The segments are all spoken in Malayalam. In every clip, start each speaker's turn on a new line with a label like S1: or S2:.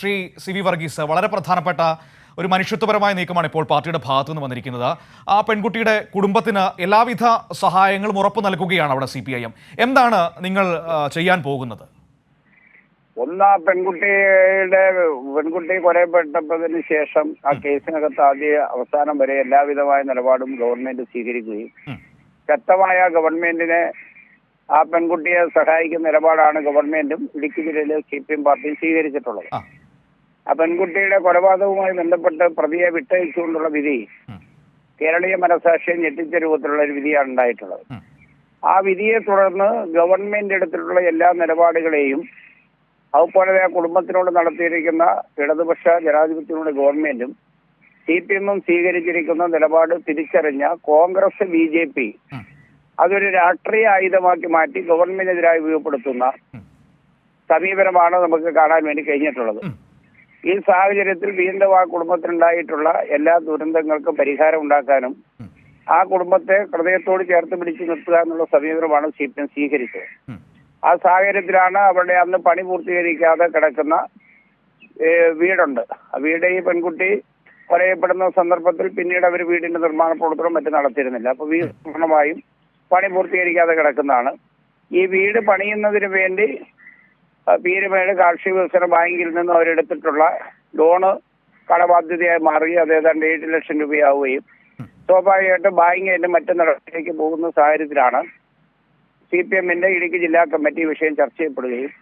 S1: ശ്രീ സി വി വർഗീസ് വളരെ പ്രധാനപ്പെട്ട ഒരു മനുഷ്യത്വപരമായ നീക്കമാണ് ഇപ്പോൾ പാർട്ടിയുടെ ഭാഗത്തു നിന്ന് വന്നിരിക്കുന്നത്. ആ പെൺകുട്ടിയുടെ കുടുംബത്തിന് എല്ലാവിധ സഹായങ്ങളും ഉറപ്പു നൽകുകയാണ് അവിടെ സി എന്താണ് നിങ്ങൾ ചെയ്യാൻ പോകുന്നത്?
S2: ഒന്ന് ആ പെൺകുട്ടിയുടെ പെൺകുട്ടി കൊലപ്പെട്ടതിന് ശേഷം ആ കേസിനകത്ത് ആദ്യ അവസാനം വരെ എല്ലാവിധമായ നിലപാടും ഗവൺമെന്റ് സ്വീകരിക്കുകയും. ശക്തമായ ഗവൺമെന്റിനെ ആ പെൺകുട്ടിയെ സഹായിക്കുന്ന നിലപാടാണ് ഗവൺമെന്റും ഇടുക്കി ജില്ലയിലെ സി പി എം പാർട്ടിയും സ്വീകരിച്ചിട്ടുള്ളത്.
S1: ആ
S2: പെൺകുട്ടിയുടെ കൊലപാതകവുമായി ബന്ധപ്പെട്ട് പ്രതിയെ വിട്ടയച്ചുകൊണ്ടുള്ള വിധി കേരളീയ മനസാക്ഷിയെ ഞെട്ടിച്ച രൂപത്തിലുള്ള ഒരു വിധിയാണ് ഉണ്ടായിട്ടുള്ളത്. ആ വിധിയെ തുടർന്ന് ഗവൺമെന്റ് എടുത്തിട്ടുള്ള എല്ലാ നിലപാടുകളെയും അതുപോലെ ആ കുടുംബത്തിനോട് നടത്തിയിരിക്കുന്ന ഇടതുപക്ഷ ജനാധിപത്യങ്ങളുടെ ഗവൺമെന്റും സി പി എമ്മും സ്വീകരിച്ചിരിക്കുന്ന നിലപാട് തിരിച്ചറിഞ്ഞ കോൺഗ്രസ് ബി ജെ പി അതൊരു രാഷ്ട്രീയ ആയുധമാക്കി മാറ്റി ഗവൺമെന്റിനെതിരായി ഉപയോഗപ്പെടുത്തുന്ന. സമീപനമാണ് നമുക്ക് കാണാൻ വേണ്ടി കഴിഞ്ഞിട്ടുള്ളത്. ഈ സാഹചര്യത്തിൽ വീണ്ടും ആ കുടുംബത്തിനുണ്ടായിട്ടുള്ള എല്ലാ ദുരന്തങ്ങൾക്കും പരിഹാരം ഉണ്ടാക്കാനും ആ കുടുംബത്തെ ഹൃദയത്തോട് ചേർത്ത് പിടിച്ചു നിർത്തുക എന്നുള്ള സമീപനമാണ് സി പി എം സ്വീകരിച്ചത്. ആ സാഹചര്യത്തിലാണ് അവരുടെ അന്ന് പണി പൂർത്തീകരിക്കാതെ കിടക്കുന്ന വീടുണ്ട്. ആ വീട് ഈ പെൺകുട്ടി കൊലയപ്പെടുന്ന സന്ദർഭത്തിൽ പിന്നീട് അവർ വീടിന്റെ നിർമ്മാണ പ്രവർത്തനം മറ്റും നടത്തിയിരുന്നില്ല. അപ്പൊ വീട് പൂർണമായും പണി പൂർത്തീകരിക്കാതെ കിടക്കുന്നതാണ്. ഈ വീട് പണിയുന്നതിന് വേണ്ടി പീരുമേട് കാർഷിക വികസന ബാങ്കിൽ നിന്ന് അവരെടുത്തിട്ടുള്ള ലോണ് കടബാധ്യതയായി മാറി അത് ഏതാണ്ട് ഏഴ് ലക്ഷം രൂപയാവുകയും. സ്വാഭാവികമായിട്ടും ബാങ്ക് അതിന്റെ മറ്റു നടപടിയിലേക്ക് പോകുന്ന സാഹചര്യത്തിലാണ് സി പി എമ്മിന്റെ ഇടുക്കി ജില്ലാ കമ്മിറ്റി വിഷയം ചർച്ച ചെയ്യപ്പെടുകയും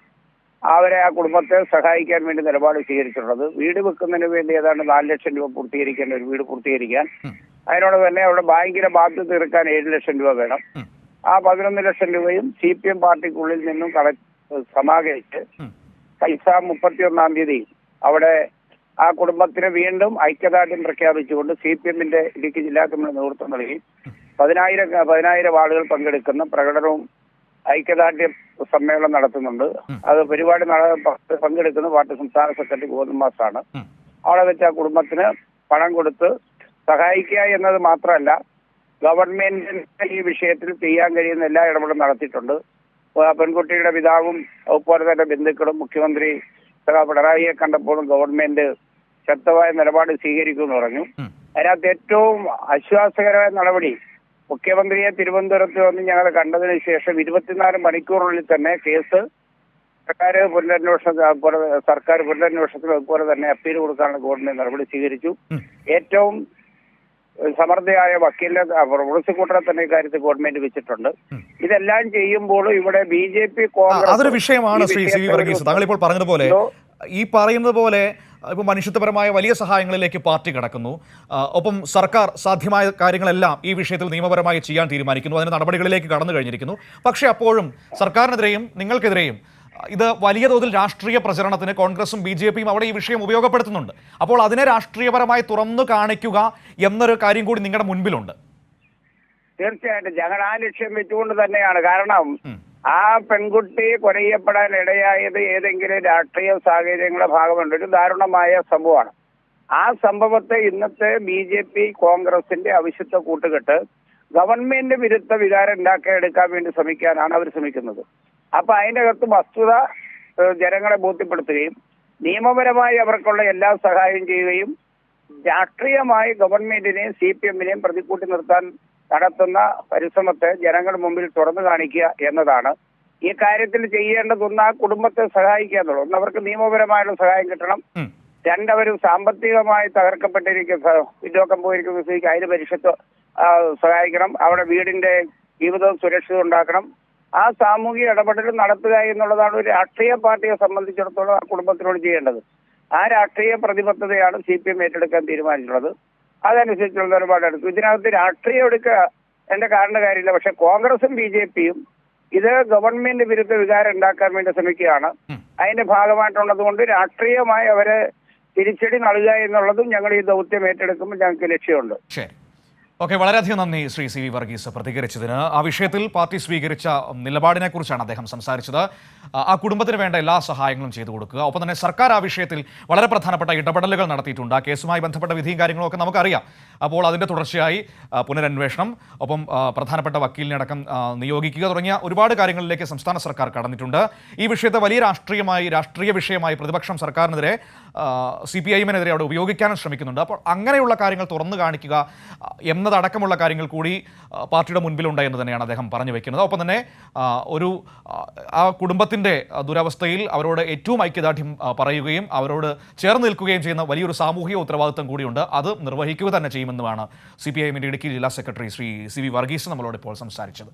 S2: അവരെ ആ കുടുംബത്തെ സഹായിക്കാൻ വേണ്ടി നിലപാട് സ്വീകരിച്ചിട്ടുള്ളത്. വീട് വെക്കുന്നതിന് വേണ്ടി ഏതാണ്ട് നാല് ലക്ഷം രൂപ പൂർത്തീകരിക്കേണ്ട ഒരു വീട് പൂർത്തീകരിക്കാൻ. അതിനോട് തന്നെ അവിടെ ബാങ്കിലെ ബാധ്യത തീർക്കാൻ ഏഴ് ലക്ഷം രൂപ വേണം. ആ പതിനൊന്ന് ലക്ഷം രൂപയും സി പി എം പാർട്ടിക്കുള്ളിൽ നിന്നും കള സമാഹരിച്ച്
S1: കൈസ
S2: പൈസ മുപ്പത്തിയൊന്നാം തീയതി. അവിടെ ആ കുടുംബത്തിന് വീണ്ടും ഐക്യദാർഢ്യം പ്രഖ്യാപിച്ചുകൊണ്ട് സി പി എമ്മിന്റെ ഇടുക്കി ജില്ലാ കമ്മിറ്റി നേതൃത്വം നൽകി. പതിനായിരം പതിനായിരം ആളുകൾ പങ്കെടുക്കുന്ന പ്രകടനവും ഐക്യദാർഢ്യ സമ്മേളനം നടത്തുന്നുണ്ട്. അത് പരിപാടി പങ്കെടുക്കുന്ന പാർട്ടി സംസ്ഥാന സെക്രട്ടറി ഗോതമ്പാസാണ്
S1: ആണ്
S2: അവിടെ വെച്ച് ആ കുടുംബത്തിന് പണം കൊടുത്ത് സഹായിക്കുക എന്നത് മാത്രമല്ല ഗവൺമെന്റിന് ഈ വിഷയത്തിൽ ചെയ്യാൻ കഴിയുന്ന എല്ലാ ഇടപെടലും നടത്തിയിട്ടുണ്ട്. പെൺകുട്ടിയുടെ പിതാവും അതുപോലെ തന്നെ ബന്ധുക്കളും മുഖ്യമന്ത്രി പിണറായിയെ കണ്ടപ്പോഴും ഗവൺമെന്റ് ശക്തമായ നിലപാട് സ്വീകരിക്കുമെന്ന് പറഞ്ഞു. അതിനകത്ത് ഏറ്റവും ആശ്വാസകരമായ നടപടി മുഖ്യമന്ത്രിയെ തിരുവനന്തപുരത്ത് വന്ന് ഞങ്ങൾ കണ്ടതിന് ശേഷം ഇരുപത്തിനാല് മണിക്കൂറിനുള്ളിൽ തന്നെ കേസ് സർക്കാർ പുനരന്വേഷണ സർക്കാർ പുനരന്വേഷണത്തിന് അതുപോലെ തന്നെ അപ്പീൽ കൊടുക്കാനുള്ള ഗവൺമെന്റ് നടപടി സ്വീകരിച്ചു. ഏറ്റവും സമർത്ഥയായ വക്കീലിനെ മുളസിക്കൂട്ടറെ തന്നെ ഇക്കാര്യത്തിൽ ഗവൺമെന്റ് വെച്ചിട്ടുണ്ട്. ഇതെല്ലാം ചെയ്യുമ്പോൾ ഇവിടെ ബി ജെ പി കോൺഗ്രസ്
S1: അതൊരു വിഷയമാണ് ശ്രീ സി വി വർഗീസ്. താങ്കൾ ഇപ്പോൾ പറഞ്ഞതുപോലെ
S2: പോലെ
S1: ഈ പറയുന്നത് പോലെ ഇപ്പോൾ മനുഷ്യത്വപരമായ വലിയ സഹായങ്ങളിലേക്ക് പാർട്ടി കടക്കുന്നു. ഒപ്പം സർക്കാർ സാധ്യമായ കാര്യങ്ങളെല്ലാം ഈ വിഷയത്തിൽ നിയമപരമായി ചെയ്യാൻ തീരുമാനിക്കുന്നു. അതിന് നടപടികളിലേക്ക് കടന്നു കഴിഞ്ഞിരിക്കുന്നു. പക്ഷേ അപ്പോഴും സർക്കാരിനെതിരെയും നിങ്ങൾക്കെതിരെയും ഇത് വലിയ തോതിൽ രാഷ്ട്രീയ പ്രചരണത്തിന് കോൺഗ്രസും ബി ജെ പിയും അവിടെ ഈ വിഷയം ഉപയോഗപ്പെടുത്തുന്നുണ്ട്. അപ്പോൾ അതിനെ രാഷ്ട്രീയപരമായി തുറന്നു കാണിക്കുക എന്നൊരു കാര്യം കൂടി നിങ്ങളുടെ മുൻപിലുണ്ട്.
S2: തീർച്ചയായിട്ടും. ഞങ്ങൾ ആ ലക്ഷ്യം വെച്ചുകൊണ്ട് തന്നെയാണ്. കാരണം ആ പെൺകുട്ടി കൊലയപ്പെടാൻ ഇടയായത് ഏതെങ്കിലും രാഷ്ട്രീയ സാഹചര്യങ്ങളുടെ ഭാഗമുണ്ട്. ഒരു ദാരുണമായ സംഭവമാണ്. ആ സംഭവത്തെ ഇന്നത്തെ ബി ജെ പി കോൺഗ്രസിന്റെ അവിശുദ്ധ കൂട്ടുകെട്ട് ഗവൺമെന്റ് വിരുദ്ധ വികാരം ഉണ്ടാക്കാൻ എടുക്കാൻ വേണ്ടി ശ്രമിക്കാനാണ് അവർ ശ്രമിക്കുന്നത്. അപ്പൊ അതിന്റെ അകത്ത് വസ്തുത ജനങ്ങളെ ബോധ്യപ്പെടുത്തുകയും നിയമപരമായി അവർക്കുള്ള എല്ലാ സഹായം ചെയ്യുകയും രാഷ്ട്രീയമായി ഗവൺമെന്റിനെയും സി പി എമ്മിനെയും പ്രതിക്കൂട്ടി നിർത്താൻ നടത്തുന്ന പരിശ്രമത്തെ ജനങ്ങൾ മുമ്പിൽ തുറന്നു കാണിക്കുക എന്നതാണ്. ഈ കാര്യത്തിൽ ചെയ്യേണ്ടതൊന്ന് ആ കുടുംബത്തെ സഹായിക്കുക എന്നുള്ളത് ഒന്ന് അവർക്ക് നിയമപരമായുള്ള സഹായം കിട്ടണം. രണ്ടവരും സാമ്പത്തികമായി തകർക്കപ്പെട്ടിരിക്കുന്ന പിന്നോക്കം പോയിരിക്കുന്ന സ്ഥിതിക്ക് അതിന് പരിഷത്ത് സഹായിക്കണം. അവിടെ വീടിന്റെ ജീവിതം സുരക്ഷിതം ഉണ്ടാക്കണം. ആ സാമൂഹിക ഇടപെടൽ നടത്തുക എന്നുള്ളതാണ് ഒരു രാഷ്ട്രീയ പാർട്ടിയെ സംബന്ധിച്ചിടത്തോളം ആ കുടുംബത്തിനോട് ചെയ്യേണ്ടത്. ആ രാഷ്ട്രീയ പ്രതിബദ്ധതയാണ് സി പി എം ഏറ്റെടുക്കാൻ തീരുമാനിച്ചിട്ടുള്ളത്. അതനുസരിച്ചുള്ള നിലപാടെടുത്തു ഇതിനകത്ത് രാഷ്ട്രീയം എടുക്കുക എന്റെ കാരണം കാര്യമില്ല. പക്ഷെ കോൺഗ്രസും ബി ജെ പിയും ഇത് ഗവൺമെന്റ് വിരുദ്ധ വികാരം ഉണ്ടാക്കാൻ വേണ്ടി ശ്രമിക്കുകയാണ്. അതിന്റെ ഭാഗമായിട്ടുള്ളത് കൊണ്ട് രാഷ്ട്രീയമായി അവരെ തിരിച്ചടി നൽകുക എന്നുള്ളതും ഞങ്ങൾ ഈ ദൗത്യം ഏറ്റെടുക്കുമ്പോൾ ഞങ്ങൾക്ക് ലക്ഷ്യമുണ്ട്.
S1: ഓക്കെ വളരെയധികം നന്ദി ശ്രീ സി വി വർഗീസ് പ്രതികരിച്ചതിന്. ആ വിഷയത്തിൽ പാർട്ടി സ്വീകരിച്ച നിലപാടിനെ കുറിച്ചാണ് അദ്ദേഹം സംസാരിച്ചത്. ആ, കുടുംബത്തിന് വേണ്ട എല്ലാ സഹായങ്ങളും ചെയ്തു കൊടുക്കുക. ഒപ്പം തന്നെ സർക്കാർ ആ വിഷയത്തിൽ വളരെ പ്രധാനപ്പെട്ട ഇടപെടലുകൾ നടത്തിയിട്ടുണ്ട്. ആ കേസുമായി ബന്ധപ്പെട്ട വിധിയും കാര്യങ്ങളും ഒക്കെ നമുക്കറിയാം. അപ്പോൾ അതിന്റെ തുടർച്ചയായി പുനരന്വേഷണം ഒപ്പം പ്രധാനപ്പെട്ട വക്കീലിനെ അടക്കം നിയോഗിക്കുക തുടങ്ങിയ ഒരുപാട് കാര്യങ്ങളിലേക്ക് സംസ്ഥാന സർക്കാർ കടന്നിട്ടുണ്ട്. ഈ വിഷയത്തെ വലിയ രാഷ്ട്രീയമായി രാഷ്ട്രീയ വിഷയമായി പ്രതിപക്ഷം സർക്കാരിനെതിരെ സി പി ഐ എമ്മിനെതിരെ അവിടെ ഉപയോഗിക്കാനും ശ്രമിക്കുന്നുണ്ട്. അപ്പോൾ അങ്ങനെയുള്ള കാര്യങ്ങൾ തുറന്നു കാണിക്കുക എന്നതടക്കമുള്ള കാര്യങ്ങൾ കൂടി പാർട്ടിയുടെ മുൻപിലുണ്ട് എന്ന് തന്നെയാണ് അദ്ദേഹം പറഞ്ഞു വെക്കുന്നത്. ഒപ്പം തന്നെ ഒരു ആ, കുടുംബത്തിന്റെ ദുരവസ്ഥയിൽ അവരോട് ഏറ്റവും ഐക്യദാർഢ്യം പറയുകയും അവരോട് ചേർന്ന് നിൽക്കുകയും ചെയ്യുന്ന വലിയൊരു സാമൂഹിക ഉത്തരവാദിത്വം കൂടിയുണ്ട്. അത് നിർവഹിക്കുക തന്നെ ചെയ്യുമെന്നുമാണ് സി പി ഐ എമ്മിന്റെ ഇടുക്കി ജില്ലാ secretary Shri C V Varghese നമ്മളോട് ഇപ്പോൾ സംസാരിച്ചത്.